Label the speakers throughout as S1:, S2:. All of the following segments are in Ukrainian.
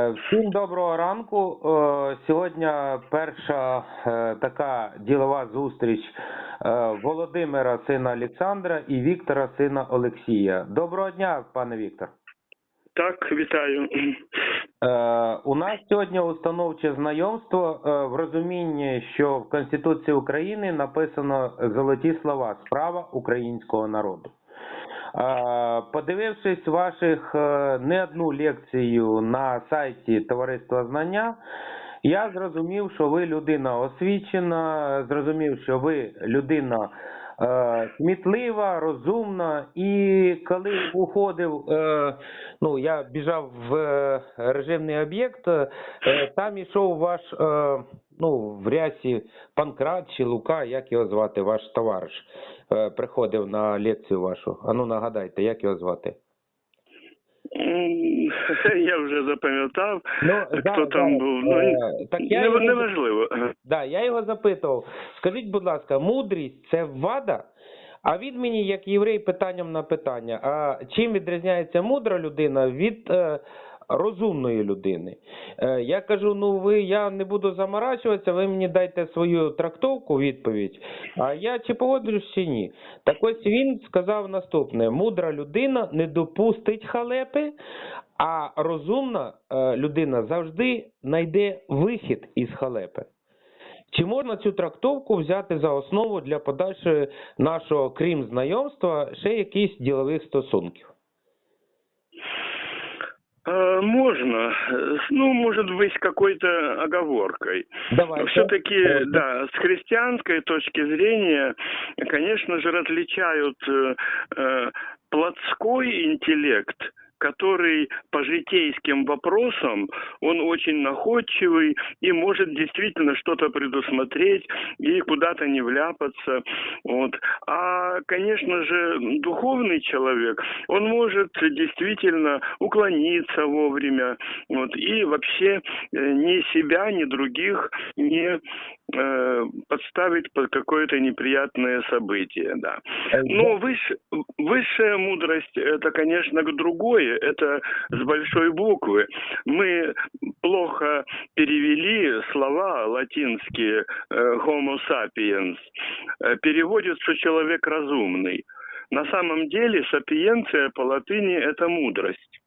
S1: Е, Всім доброго ранку. Е, Сьогодні перша е, така ділова зустріч Володимира сина Олександра і Віктора сина Олексія. Доброго дня, пане Віктор.
S2: Так, вітаю.
S1: У нас сьогодні установче знайомство в розумінні, що в Конституції України написано золоті слова справа українського народу. Е, Подивившись ваших е, не одну лекцію на сайті Товариства Знання, я зрозумів, що ви людина освічена, зрозумів, що ви людина е, смітлива, розумна. І коли уходив, е, ну я біжав в е, режимний об'єкт, е, там ішов ваш, е, ну в рясі Панкрат чи Лука, як його звати, ваш товариш, е, приходив на лекцію вашу. А ну нагадайте, як його звати?
S2: М, Я вже запам'ятав,
S1: Ну,
S2: хто
S1: зараз,
S2: там
S1: зараз,
S2: був. Ну,
S1: е, так я
S2: не-
S1: його-
S2: неважливо.
S1: Да, я його запитував. Скажіть, будь ласка, мудрість це вада? А він мені, як єврей, питанням на питання: а чим відрізняється мудра людина від е, розумної людини? Е, я кажу: ну ви я не буду заморачуватися, ви мені дайте свою трактовку, відповідь. А я чи погоджуюсь, чи ні? Так ось він сказав наступне: мудра людина не допустить халепи, а розумна е, людина завжди знайде вихід із халепи. Чи можна цю трактовку взяти за основу для подальшого нашого, крім знайомства, ще якихось ділових стосунків?
S2: Э, Можно, Э, ну, может быть, какой-то оговоркой.
S1: Давайте.
S2: Все-таки,
S1: Давайте.
S2: да, с христианской точки зрения, конечно же, различают э, э, плотской интеллект, который по житейским вопросам, он очень находчивый и может действительно что-то предусмотреть и куда-то не вляпаться. Вот. А, конечно же, духовный человек, он может действительно уклониться вовремя вот, и вообще э, ни себя, ни других не э, подставить под какое-то неприятное событие, да.
S1: Е,
S2: Но выше, высшая мудрость это, конечно, другое, это с большой буквы. Мы плохо перевели слова латинские э, homo sapiens. Э, Переводят, что человек разумный. На самом деле сапиенция по латыни это мудрость.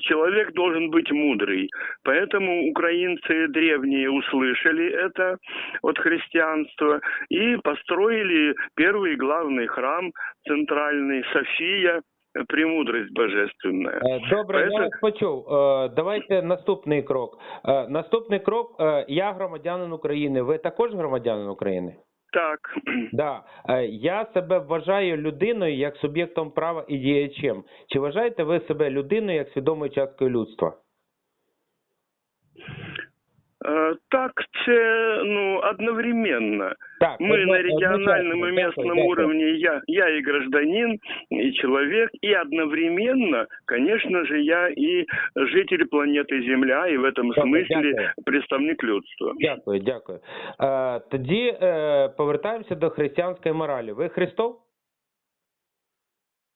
S2: Человек должен быть мудрый. Поэтому украинцы древние услышали это от христианства и построили первый главный храм центральный София, э, премудрость божественная.
S1: Е, Добре, я
S2: Поэтому-
S1: вас почув. Е, Давайте наступний крок. Е, Наступний крок. Я громадянин України. Ви також громадянин України?
S2: Так,
S1: Да. Е, Я себе вважаю людиною як суб'єктом права і діячем. Чи вважаєте ви себе людиною як свідомою часткою людства?
S2: Е, так, це ну одновременно.
S1: Так,
S2: Мы
S1: одно-
S2: на региональном
S1: одночасно.
S2: и
S1: Дякую,
S2: местном
S1: дякую.
S2: уровне, я, я и гражданин, и человек, и одновременно, конечно же, я и житель планеты Земля, и в этом
S1: Дякую,
S2: смысле
S1: дякую.
S2: представник людства.
S1: Дякую, дякую. Е, тоді е, повертаємося до християнської моралі. Ви Христов?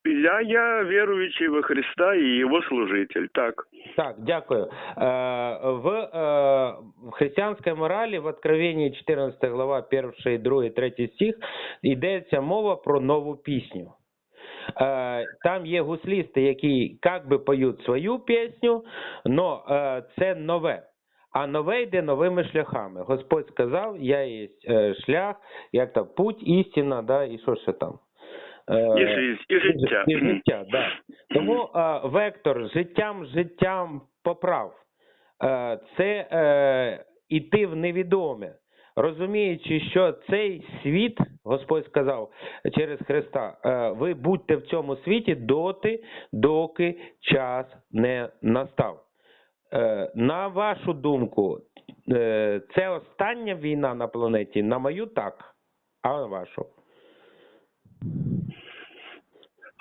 S2: Я, я верующий во Христа и его служитель, так.
S1: Так, дякую. Е, в, е, християнській моралі в Откровенні 14 глава, 1, 2, 3 стих йдеться мова про нову пісню. Е, там є гуслісти, які як би поють свою пісню, але це нове. А нове йде новими шляхами. Господь сказав, я є е, шлях, як то путь, істина, да, і що ще там. Е,
S2: І життя.
S1: І життя, да. Тому е, вектор життям, життям поправ. Е, це е, іти в невідоме. Розуміючи, що цей світ, Господь сказав через Христа, е, ви будьте в цьому світі доти, доки час не настав. Е, на вашу думку, е, це остання війна на планеті? На мою так. А на вашу?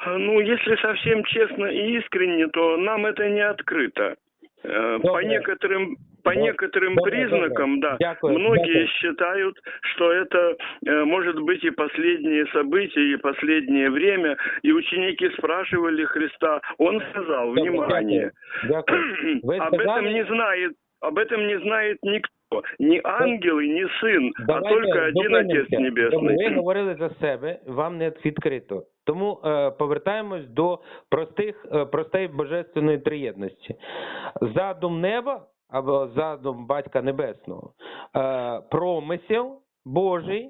S2: Ну, если совсем честно и искренне, то нам это не открыто. Э, По некоторым по некоторым
S1: добре,
S2: признакам,
S1: добре.
S2: да,
S1: Дякую,
S2: многие
S1: дякую.
S2: считают, что это э, может быть и последние события, и последнее время. И ученики спрашивали Христа, он сказал, внимание,
S1: Дякую. Ви
S2: об
S1: сказали-
S2: этом не знает, об этом не знает никто, ни ангел и ни сын, а
S1: Давайте
S2: только один Отец
S1: зупинимося.
S2: Небесный.
S1: Добре, Ви говорили за себе, вам не відкрито. Тому е, повертаємось до простих, е, простої божественної триєдності. Задум неба або задум Батька Небесного, е, промисел Божий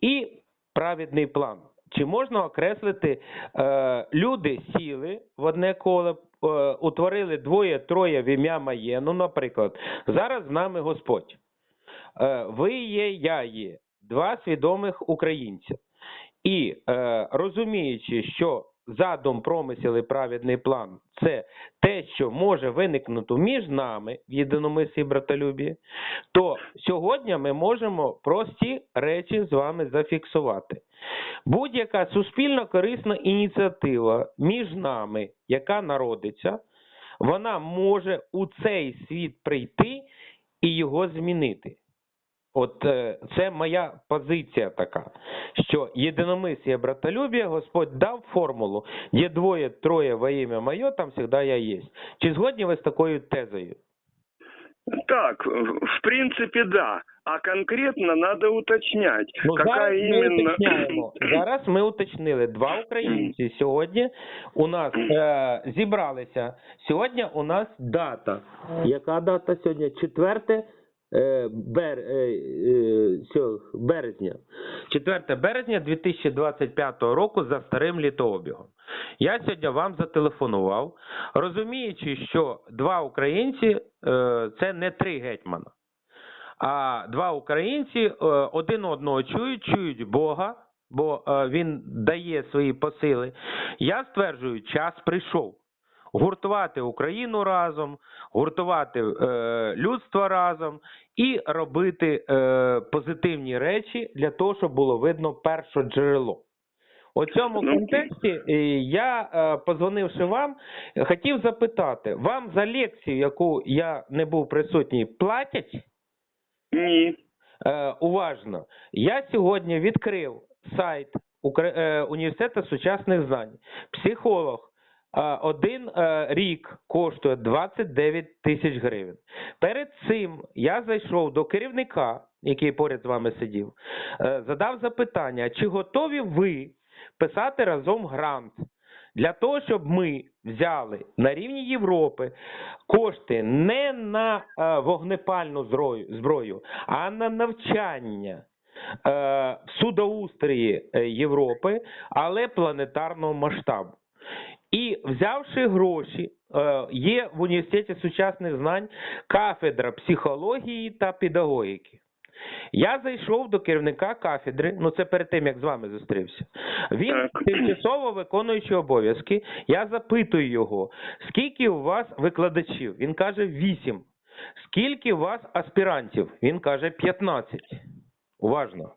S1: і праведний план. Чи можна окреслити е, люди сіли в одне коло, е, утворили двоє-троє в ім'я ну, наприклад, зараз з нами Господь. Е, ви є, я є, два свідомих українця. І е, розуміючи, що задум, промисел і праведний план це те, що може виникнути між нами в єдиномислі братолюбі, то сьогодні ми можемо прості речі з вами зафіксувати. Будь-яка суспільно корисна ініціатива між нами, яка народиться, вона може у цей світ прийти і його змінити. От е, це моя позиція така, що єдиномислія братолюбія Господь дав формулу, є двоє, троє во ім'я моє, там завжди я є. Чи згодні ви з такою тезою?
S2: Так, в принципе, да. А конкретно надо уточнять,
S1: Ну,
S2: какая
S1: зараз ми
S2: именно...
S1: уточняємо. Зараз ми уточнили. Два українці сьогодні у нас е, зібралися. Сьогодні у нас дата. Яка дата сьогодні? Четверте бер, е, е, березня. 4 березня 2025 року за старим літообігом. Я сьогодні вам зателефонував, розуміючи, що два українці е, це не три гетьмана. А два українці е, один одного чують, чують Бога, бо е, він дає свої посили. Я стверджую, час прийшов. Гуртувати Україну разом, гуртувати е, людство разом і робити е, позитивні речі для того, щоб було видно перше джерело. У цьому
S2: Ну,
S1: контексті е, я, е, позвонивши вам, хотів запитати: вам за лекцію, яку я не був присутній, платять?
S2: Ні.
S1: Е, уважно. Я сьогодні відкрив сайт Університету сучасних знань. Психолог один е, рік коштує 29 тисяч гривень. Перед цим я зайшов до керівника, який поряд з вами сидів, е, задав запитання, чи готові ви писати разом грант для того, щоб ми взяли на рівні Європи кошти не на е, вогнепальну зброю, а на навчання в судоустрії Європи, але планетарного масштабу. І взявши гроші, е, є в університеті сучасних знань кафедра психології та педагогіки. Я зайшов до керівника кафедри, ну це перед тим як з вами зустрівся. Він тимчасово виконуючий обов'язки. Я запитую його, скільки у вас викладачів? Він каже 8. Скільки у вас аспірантів? Він каже 15. Уважно.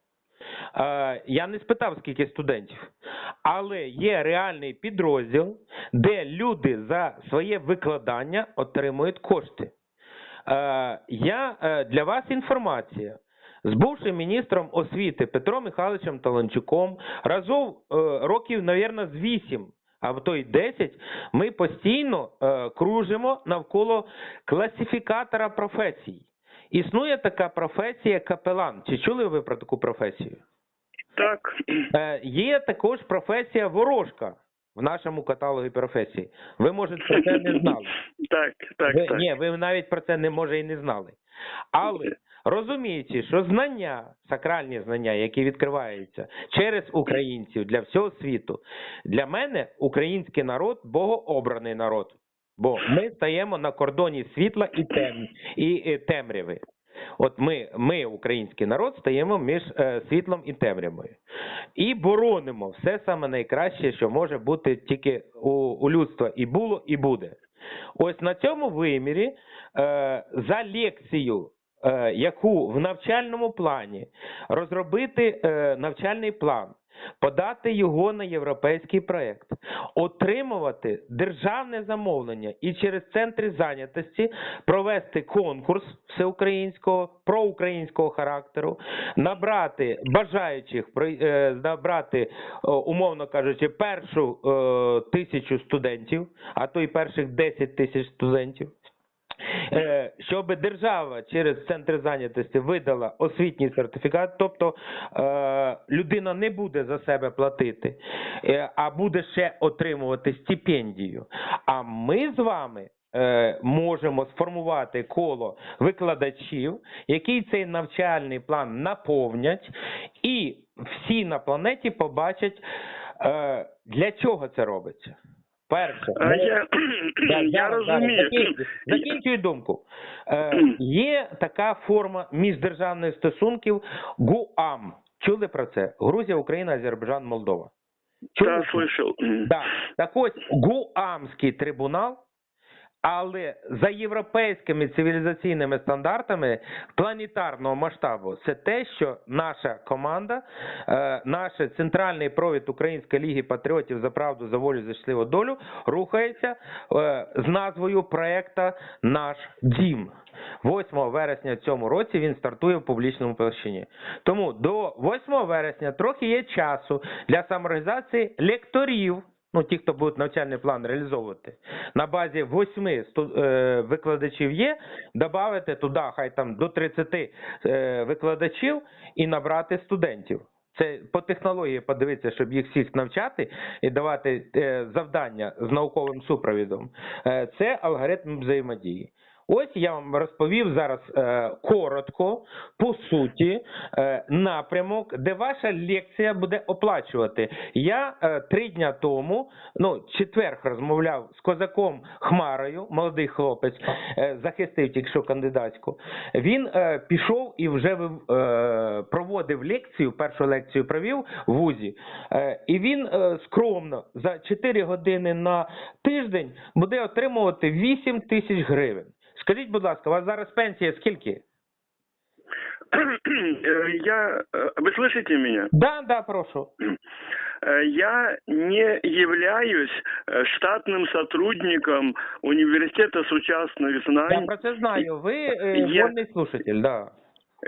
S1: Е, я не спитав, скільки студентів, але є реальний підрозділ, де люди за своє викладання отримують кошти. Е, я е, для вас інформація. З бувшим міністром освіти Петром Михайловичем Таланчуком разом років, навірно, з 8, а в той 10, ми постійно кружимо навколо класифікатора професій. Існує така професія капелан. Чи чули ви про таку професію?
S2: Так.
S1: Е, є також професія ворожка в нашому каталозі професій. Ви, може, про це не знали.
S2: Так, так,
S1: ви,
S2: так.
S1: Ні, ви навіть про це не може і не знали. Але розуміючи, що знання, сакральні знання, які відкриваються через українців для всього світу, для мене український народ богообраний народ. Бо ми стаємо на кордоні світла і, тем, і, е, темряви. От ми, ми, український народ, стаємо між е, світлом і темрявою. І боронимо все саме найкраще, що може бути тільки у, у людства і було, і буде. Ось на цьому вимірі е, за лекцію, е, яку в навчальному плані розробити е, навчальний план, подати його на європейський проект, отримувати державне замовлення і через центри зайнятості провести конкурс всеукраїнського проукраїнського характеру, набрати бажаючих е, набрати, умовно кажучи, першу е, тисячу студентів, а то й перших 10 тисяч студентів. Е, Щоб держава через центри зайнятості видала освітній сертифікат, тобто е, людина не буде за себе платити, е, а буде ще отримувати стипендію. А ми з вами можемо сформувати коло викладачів, які цей навчальний план наповнять, і всі на планеті побачать, для чого це робиться. Перше, ми-
S2: я,
S1: Да,
S2: я розумію.
S1: закінчую- Закінчую думку. Е, є така форма міждержавних стосунків ГУАМ. Чули про це? Грузія, Україна, Азербайджан, Молдова. Чули?
S2: Да, слышал.
S1: Да. Так ось ГУАМський трибунал, але за європейськими цивілізаційними стандартами планетарного масштабу, це те, що наша команда, е, наш центральний провід Української ліги патріотів за правду, за волю, за щасливу долю рухається е, з назвою проекта Наш дім. 8 вересня цьому році він стартує в публічному площині. Тому до 8 вересня трохи є часу для самоорганізації лекторів. Ну, ті, хто будуть навчальний план реалізовувати, на базі 8 е, викладачів є, додати туди, хай там до 30 е, викладачів і набрати студентів. Це по технології подивитися, щоб їх всіх навчати і давати е, завдання з науковим супровідом. Це алгоритм взаємодії. Ось я вам розповів зараз е, коротко, по суті, е, напрямок, де ваша лекція буде оплачувати. Я е, три дня тому, ну, четверг розмовляв з козаком Хмарою, молодий хлопець, е, захистив тільки що кандидатську. Він е, пішов і вже е, проводив лекцію, першу лекцію провів в ВУЗі. Е, і він е, скромно за 4 години на тиждень буде отримувати 8 тисяч гривень. Скажіть, будь ласка, у вас зараз пенсія скільки?
S2: Э, Я, э, вы слышите меня?
S1: Да, да, прошу.
S2: Э, Я не являюсь э, штатным сотрудником университета сучасных
S1: Я
S2: знаний.
S1: про це знаю. Ви е,
S2: Я-
S1: вольний слушатель, да.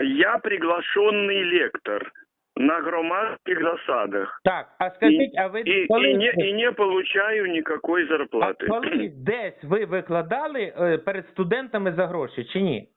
S2: Я приглашенный лектор на громадских засадах.
S1: Так, а скажіть, а ви
S2: і,
S1: коли,
S2: і, не, і не получаю никакой
S1: а
S2: зарплаты.
S1: коли десь ви викладали е, перед студентами за гроші чи ні?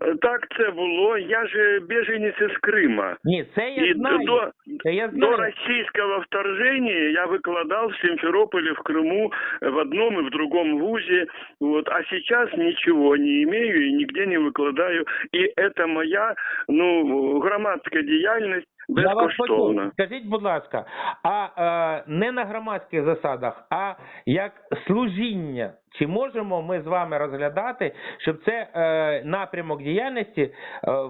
S2: Э, так це було. Я же біженець із Крима.
S1: Ні, це я
S2: І
S1: знаю.
S2: До,
S1: це я знаю.
S2: до російського вторження я викладав в Сімферополі в Криму в одному і в другому вузі. Вот. А сейчас нічого не имею і нігде не викладаю. І це моя ну
S1: громадська діяльність.
S2: Безкоштовна.
S1: Скажіть, будь ласка, а е, не на громадських засадах, а як служіння. Чи можемо ми з вами розглядати, щоб це е, напрямок діяльності е,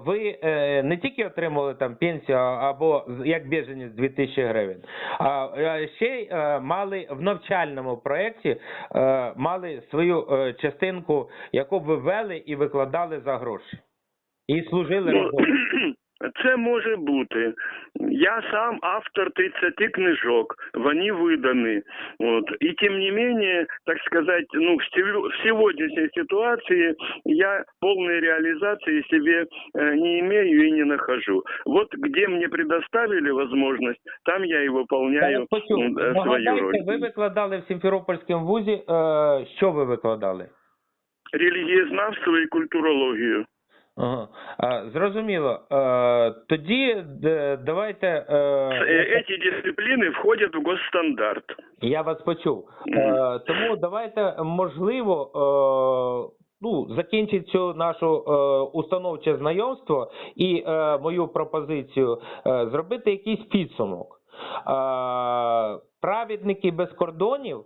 S1: ви е, не тільки отримали там пенсію або як біженець 2000 гривень, а е, ще й е, мали в навчальному проєкті е, мали свою е, частинку, яку ви вели і викладали за гроші. І служили
S2: Ну,
S1: роботі.
S2: Це може бути. Я сам автор 30 книжок, вони видані. От. І тим не менее, так сказать, ну, в сев- в сегодняшней ситуации я полной реализации себе э, не имею и не нахожу. Вот где мне предоставили возможность, там я и
S1: Я
S2: выполняю
S1: вас почув.
S2: м, э, свою роль.
S1: Нагадайте, ви викладали в Сімферопольському вузі. Е, що ви викладали?
S2: Релігієзнавство і культурологію.
S1: Ага. А, зрозуміло. Е, тоді д- давайте.
S2: Э,
S1: Е,
S2: Эти дисциплины входят в госстандарт.
S1: я вас почув. Е, тому давайте, можливо, е, ну, закінчити цю нашу е, установче знайомство і е, мою пропозицію е, зробити якийсь підсумок. Е, праведники без кордонів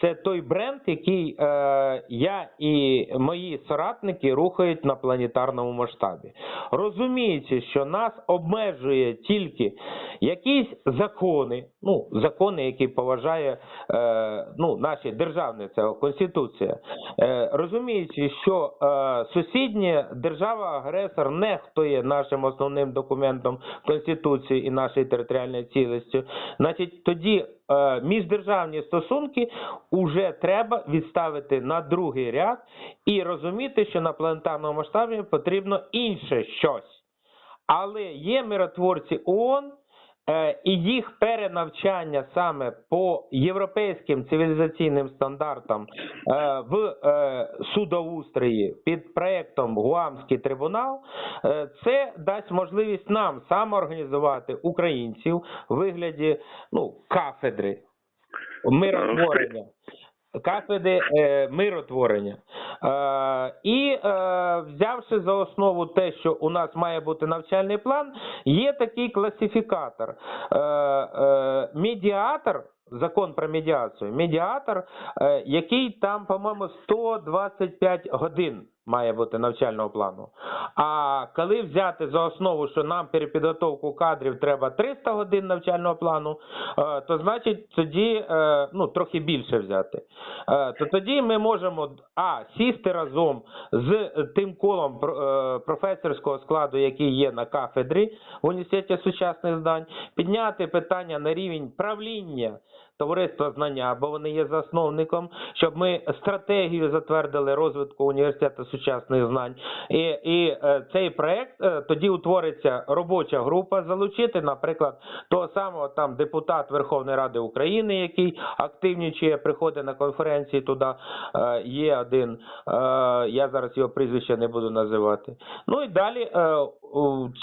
S1: це той бренд, який е, я і мої соратники рухають на планетарному масштабі. Розуміючи, що нас обмежує тільки якісь закони, ну закони, які поважає е, ну, наші державні, це конституція, е, розуміючи, що е, сусідня держава-агресор нехтує нашим основним документом Конституції і нашої територіальної цілості, значить тоді міждержавні стосунки вже треба відставити на другий ряд і розуміти, що на планетарному масштабі потрібно інше щось. Але є миротворці ООН, е, і їх перенавчання саме по європейським цивілізаційним стандартам е, в е, судоустрої під проектом Гуамський трибунал, е, це дасть можливість нам самоорганізувати українців в вигляді ну, кафедри миротворення. Кафедри е, миротворення. Е, і е, взявши за основу те, що у нас має бути навчальний план, є такий класифікатор. Е, е, медіатор, закон про медіацію, медіатор, е, який там, по-моєму, 125 годин має бути навчального плану. А коли взяти за основу, що нам перепідготовку кадрів треба 300 годин навчального плану, е, то значить тоді е, ну, трохи більше взяти. Е, То тоді ми можемо а сісти разом з тим колом професорського складу, який є на кафедрі в університеті сучасних знань, підняти питання на рівень правління товариства знання, бо вони є засновником, щоб ми стратегію затвердили розвитку університету сучасних знань. І, і е, цей проект е, тоді утвориться робоча група, залучити, наприклад, того самого там депутат Верховної Ради України, який активнічує, приходить на конференції туди. Е, є один, я зараз його прізвище не буду називати. Ну і далі,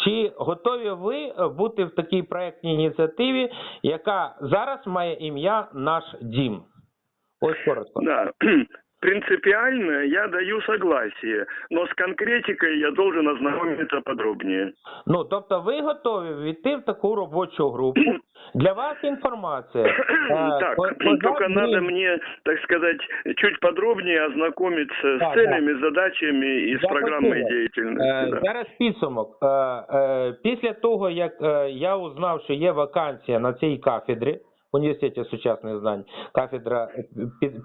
S1: чи готові ви бути в такій проектній ініціативі, яка зараз має ім'я Наш дім? Ось коротко.
S2: Да. Принципиально я даю согласие, но с конкретикой я должен ознакомиться подробнее.
S1: Ну тобто, ви готові війти в таку робочу групу. Для вас інформація. Е,
S2: Так,
S1: по-
S2: только надо мне, так сказать, чуть подробнее ознакомиться
S1: Да,
S2: с целями, задачами и с
S1: Я
S2: программой
S1: почула.
S2: деятельности.
S1: Е,
S2: да.
S1: Зараз підсумок. Е, Після того, як е, я узнав, що є вакансія на цій кафедрі в університеті сучасних знань, кафедра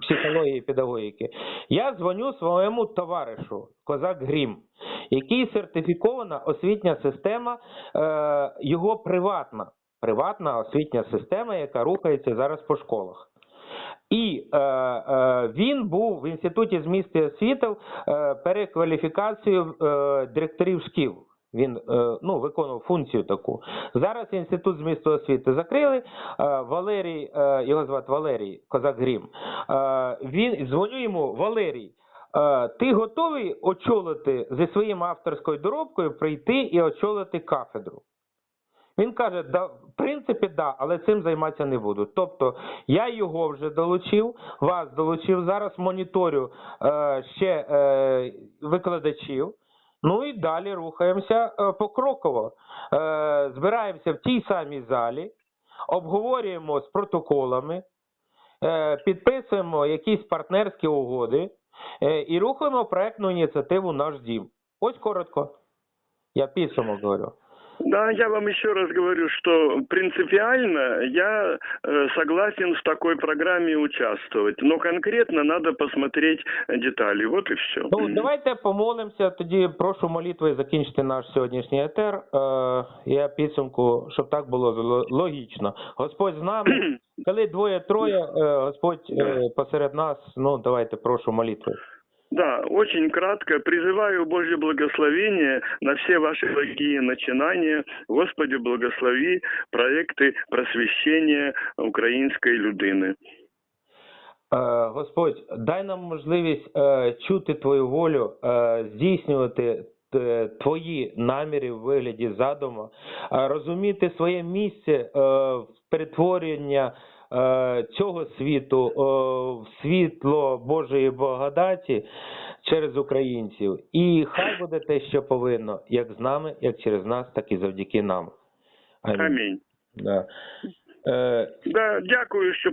S1: психології і педагогіки, я дзвоню своєму товаришу Козак Грім, який сертифікована освітня система, е, його приватна, приватна освітня система, яка рухається зараз по школах. І е, е, він був в інституті змісту освіти е, перекваліфікацію е, директорів шкіл. Він е, ну, виконував функцію таку. Зараз інститут змісту освіти закрили. Е, Валерій, е, його звати Валерій Козак Грім. Він дзвоню йому, Валерій. Ти готовий очолити зі своїм авторською доробкою прийти і очолити кафедру? Він каже, да, в принципі, да, але цим займатися не буду. Тобто я його вже долучив, вас долучив, зараз моніторю е, ще е, викладачів. Ну і далі рухаємося е, покроково. Е, збираємося в тій самій залі, обговорюємо з протоколами, е, підписуємо якісь партнерські угоди і рухаємо проектну ініціативу Наш дім. Ось коротко. Я підсумок говорю.
S2: Да, я вам еще раз говорю, что принципиально я э, согласен в такой программе участвовать, но конкретно надо посмотреть детали. Вот и все.
S1: Ну, давайте помолимося. Тоді прошу молитвою закінчити наш сьогоднішній етер. Е, я підсумку, щоб так було логічно. Господь з нами. Коли двоє-троє, е, Господь е, посеред нас. Ну, давайте прошу молитвою.
S2: Да, очень кратко. Призываю Божье благословение на все ваши благие начинания. Господи, благослови проекты просвещения украинской людини.
S1: Е, Господь, дай нам можливість е, чути Твою волю, е, здійснювати е, Твої наміри в вигляді задуму, розуміти своє місце в перетворення цього світу е, в світло Божої благодаті через українців. І хай буде те, що повинно, як з нами, як через нас, так і завдяки нам. Амінь.
S2: Амінь.
S1: Да. Е,
S2: Да, дякую, що